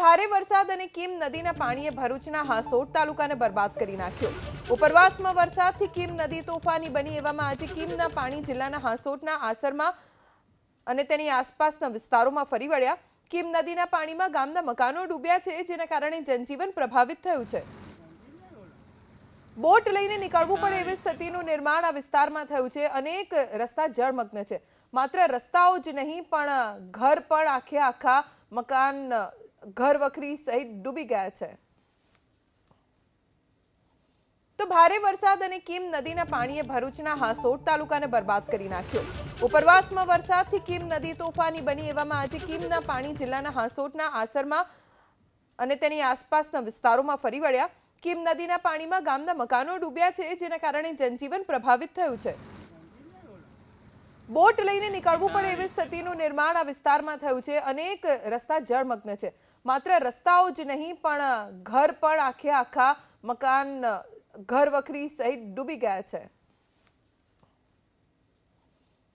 ભારે વરસાદ અને કીમ નદીના પાણીએ ભરૂચના હાસોટ તાલુકાને બરબાદ કરી નાખ્યો. ઉપરવાસમાં વરસાદથી કીમ નદી તોફાની બની એવામાં આજે કીમના પાણી જિલ્લાના હાસોટના આસરમાં અને તેની આસપાસના વિસ્તારોમાં ફરી વળ્યા. કીમ નદીના પાણીમાં ગામના મકાનો ડૂબ્યા છે, જેના કારણે જનજીવન પ્રભાવિત થયું છે. બોટ લઈને નીકળવું પડે એવી સ્થિતિનું નિર્માણ આ વિસ્તારમાં થયું છે. અનેક રસ્તા જળમગ્ન છે. માત્ર રસ્તાઓ જ નહીં, પણ ઘર પણ આખે આખા મકાન ઘર વખરી સહિત ડૂબી ગયા છે. તો ભારે વરસાદ અને કીમ નદીના પાણીએ ભરૂચના હાસોટ તાલુકાને બરબાદ કરી નાખ્યો. ઉપરવાસમાં વરસાદથી કીમ નદી તોફાની બની એવામાં આજે કીમના પાણી જિલ્લાના હાસોટના આસરમાં અને તેની આસપાસના વિસ્તારોમાં ફરી વળ્યા. કીમ નદીના પાણીમાં ગામના મકાનો ડૂબ્યા છે, જેના કારણે જનજીવન પ્રભાવિત થયું છે. બોટ લઈને નીકળવું પડે એવી સ્થિતિનું નિર્માણ આ વિસ્તારમાં થયું છે. અનેક રસ્તા જળમગ્ન છે. માત્ર રસ્તાઓ જ નહીં, પણ ઘર પણ આખે આખા મકાન ઘર વખરી સહિત ડૂબી ગયા છે.